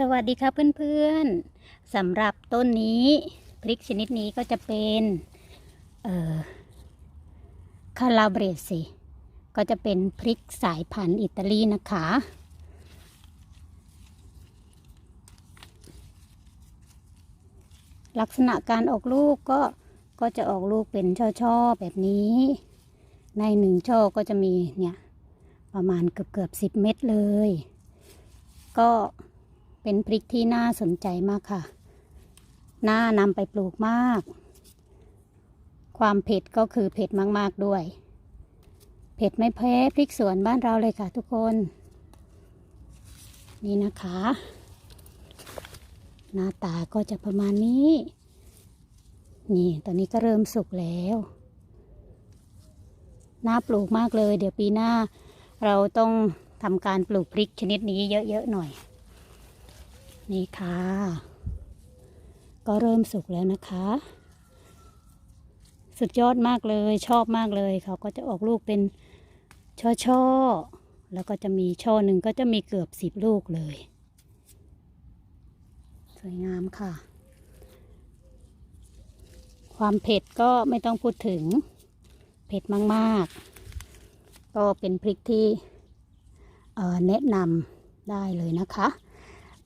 สวัสดีครับเพื่อนๆสำหรับต้นนี้พริกชนิดนี้ก็จะเป็นเอ่อคาลาเบรซีก็จะเป็นพริกสายพันธุ์อิตาลีนะคะ ลักษณะการออกลูกก็ก็จะออกลูกเป็นช่อๆแบบนี้ ในหนึ่งช่อก็จะมีเนี่ยประมาณเกือบเกือบสิบเม็ดเลย ก็ เป็นพริกที่น่าสนใจมากค่ะ น่านำไปปลูกมาก ความเผ็ดก็คือเผ็ดมาก ๆ ด้วย เผ็ดไม่แพ้พริกสวนบ้านเราเลยค่ะทุกคน นี่นะคะ หน้าตาก็จะประมาณนี้ นี่ตอนนี้ก็เริ่มสุกแล้ว น่าปลูกมากเลย เดี๋ยวปีหน้า เราต้องทำการปลูกพริกชนิดนี้เยอะ ๆ หน่อย นี่ค่ะ ก็เริ่มสุกแล้วนะคะ สุดยอดมากเลยชอบมากเลยเขาก็จะออกลูกเป็นช่อๆ แล้วก็จะมีช่อหนึ่งก็จะมีเกือบสิบลูกเลย สวยงามค่ะ ความเผ็ดก็ไม่ต้องพูดถึง เผ็ดมากๆ ก็เป็นพริกที่แนะนำได้เลยนะคะ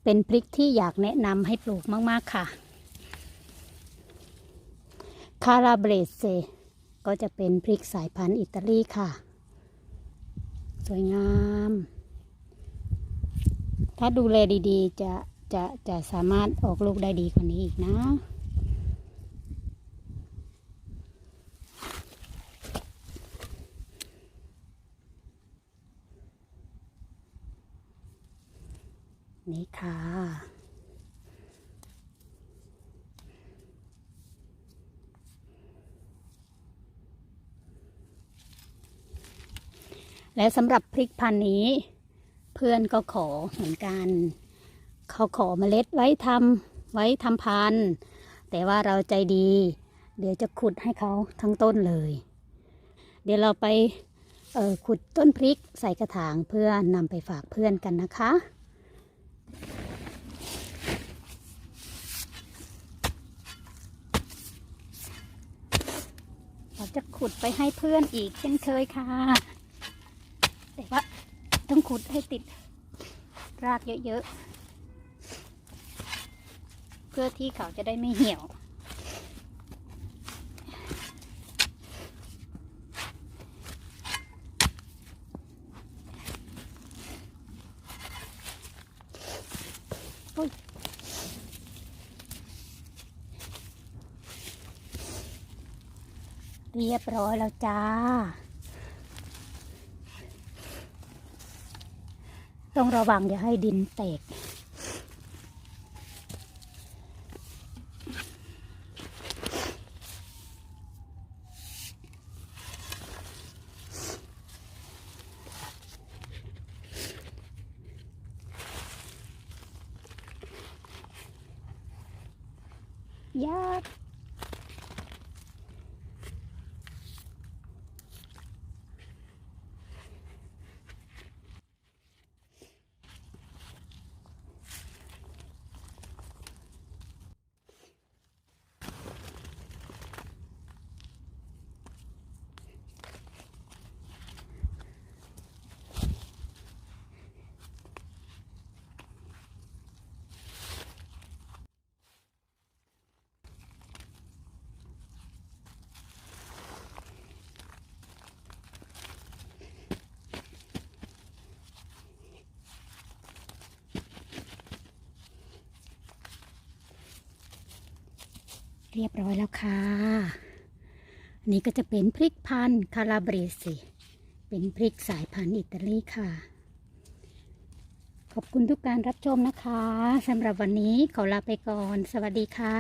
เป็นพริกที่อยากแนะนำให้ปลูกมากๆค่ะ คาราเบรเซ ก็จะเป็นพริกสายพันธุ์อิตาลีค่ะ สวยงาม ถ้าดูแลดีๆ จะจะจะสามารถออกลูกได้ดีกว่านี้อีกนะ นี่ค่ะ และสำหรับพริกพันธุ์นี้ เพื่อนก็ขอเหมือนกัน เขาขอเมล็ดไว้ทำไว้ทำพันธุ์แต่ว่าเราใจดี เดี๋ยวจะขุดให้เขาทั้งต้นเลย เดี๋ยวเราไปออขุดต้นพริกใส่กระถางเพื่อนำไปฝากเพื่อนกันนะคะ เราจะขุดไปให้เพื่อนอีกเช่นเคยค่ะ แต่ว่าต้องขุดให้ติดรากเยอะๆ เพื่อที่เขาจะได้ไม่เหี่ยว เรียบร้อยแล้วจ้า ต้องระวังอย่าให้ดินแตก ย เรียบร้อยแล้วค่ะอันนี้ก็จะเป็นพริกพันธุ์คาราเบรซีเป็นพริกสายพันธุ์อิตาลีค่ะ ขอบคุณทุกการรับชมนะคะสำหรับวันนี้ขอลาไปก่อน สวัสดีค่ะ